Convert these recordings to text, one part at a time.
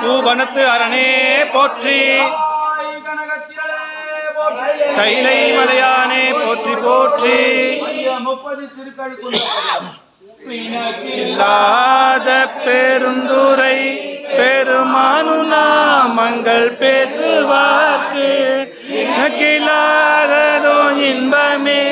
பூவனத்து அரணே போற்றி. கைலை மலையானே போற்றி போற்றி. முப்பது இல்லாத பெருந்துரை பெருமானு நாமங்கள் பேசுவார்க்கு. எனக்கில்லாததோ இன்பமே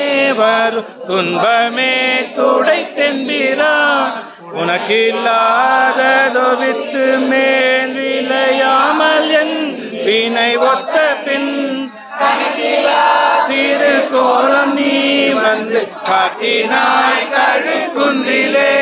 வரும். துன்பமே துடை தென்பிரான் உனக்கில்லாததோ வித்து மேல் விளையாமல் என் வினை ஒத்த பின். திருக்கோலம் நீ வந்து காட்டினாய் கழுக்குன்றிலே.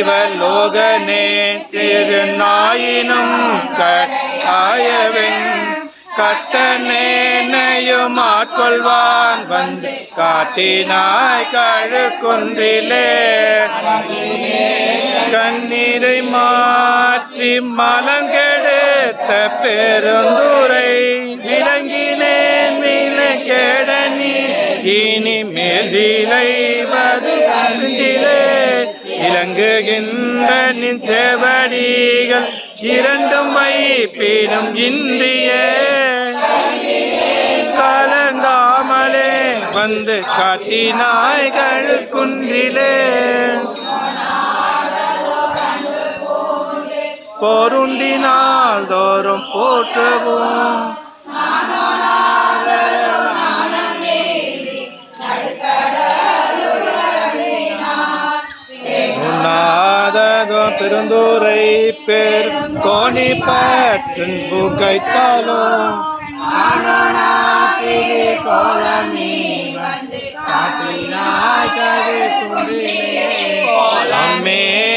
சிவலோகனே திருநாயினும் காயவன் கட்டனேனையும் ஆட்கொள்வான் வந்து காட்டினாய் கழுக்குன்றிலே. கண்ணீரை மாற்றி மலங்கெடுத்த பெருந்துரை விளங்கினேன் விலங்கெடனி இனிமேல் விளைவது இலங்குகின்ற நின் செவடிகள் இரண்டும் வைப்பினும் இந்திய கலங்காமலே வந்து காட்டினாய் கழுக்குன்றிலே பொருந்தினால் தோறும் போற்றவும். பெருந்தூரை பேர் கோணி பற்றின் புகைத்தாலோ.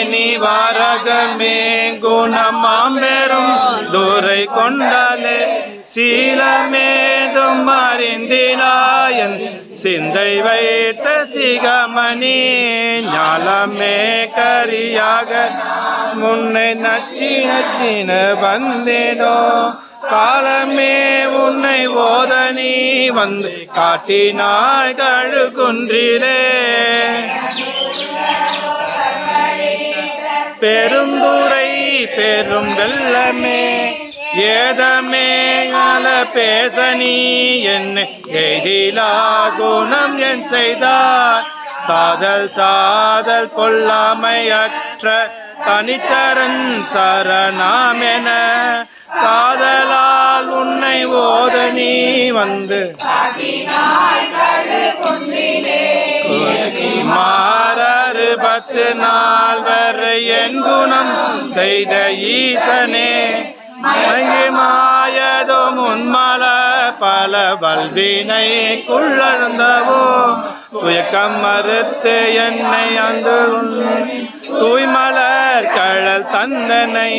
நீ வாரகமே குணமாம் பெரும் தூரை கொண்டாலே சீலமேதும் அறிந்தினாயன். சிந்தை வைத்த சிகமணி ஞாலமே கரியாக. முன்னை நச்சி நச்சின வந்தேனோ காலமே உன்னை ஓதனி வந்து காட்டினாய் கழுகுன்றிலே. பெருந்துரை பெரும் வெள்ளமே ஏதமே அல பேச நீ என்ன எய்திலா குணம் என் செய்தார். சாதல் சாதல் கொல்லாமையற்ற தனிச்சரன் சரணாமென காதலால் உன்னை ஓத நீ வந்து மாறாறு பத்து நாள் வரை என் குணம் செய்த ஈசனே. மயமாயதும் உன்மல பல வல்வினை குள்ளழுந்தவோ துயக்கம் மறுத்து என்னை அந்த தூய்மலர் கழல் தந்தனை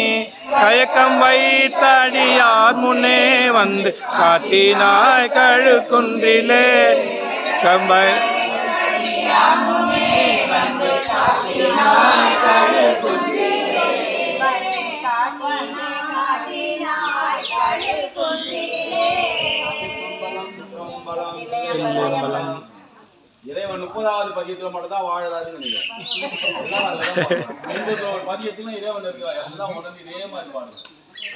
கயக்கம் வைத்தடியார் முன்னே வந்து காட்டினாய் கழு கழுக்குன்றிலே. கம்பை தில்லியம்பலம் இறைவன் முப்பதாவது பதியத்துல மட்டும் தான் வாழறாருன்னு நினைக்கிறேன். எல்லாம் பதியத்திலும் இறைவன் இருக்கா எல்லாம் உடனே இதே மாதிரி பாடுறான்